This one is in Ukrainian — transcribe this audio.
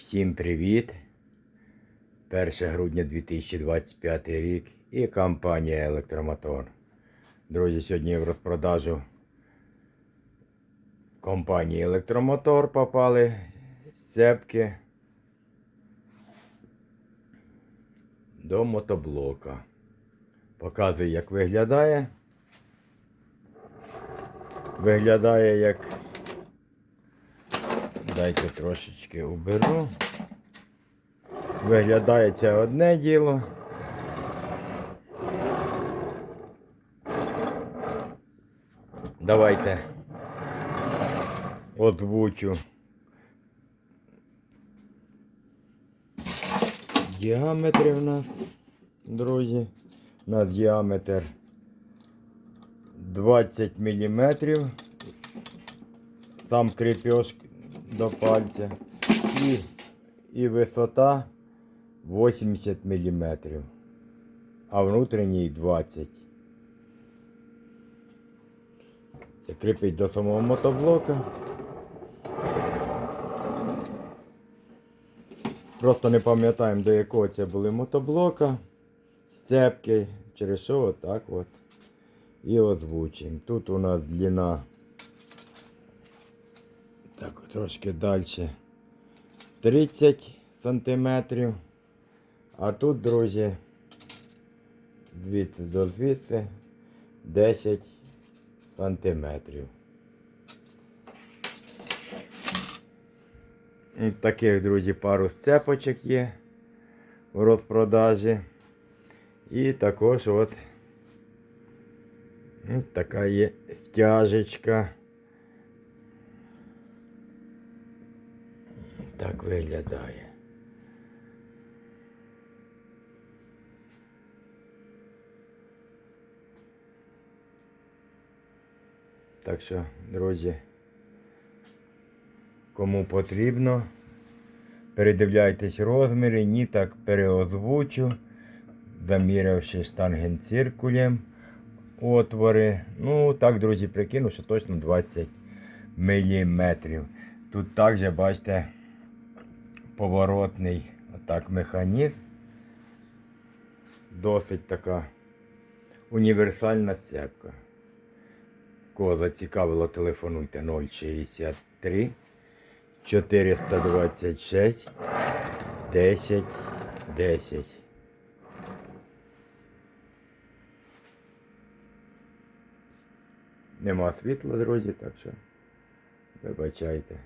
Всім привіт! 1 грудня 2025 рік і компанія Електромотор. Друзі, сьогодні в розпродажу компанії Електромотор попали сцепки до мотоблока. Показую, як виглядає. Виглядає як Дайте трошечки уберу. Виглядає це одне діло. Давайте озвучу діаметри в нас, друзі. На діаметр 20 міліметрів сам крепеж до пальця і, і висота 80 мм, а внутрішній 20. Це кріпить до самого мотоблока. Просто не пам'ятаємо до якого це були мотоблока, сцепки, через що отак от. І озвучуємо. Тут у нас длина так, трошки далі 30 сантиметрів. А тут, друзі, звідси до звідси 10 сантиметрів. Таких, друзі, пару сцепочок є в розпродажі. І також от ось така є стяжечка. Так виглядає. Так що, друзі, кому потрібно, передивляйтесь розміри, ні так переозвучу, замірявши штангенциркулем отвори. Ну, так, друзі, прикину, що точно 20 міліметрів. Тут також, бачите, поворотний отак механізм. Досить така універсальна сцепка. Кого зацікавило, телефонуйте 063 426 10 10. Нема світла, друзі, так що вибачайте.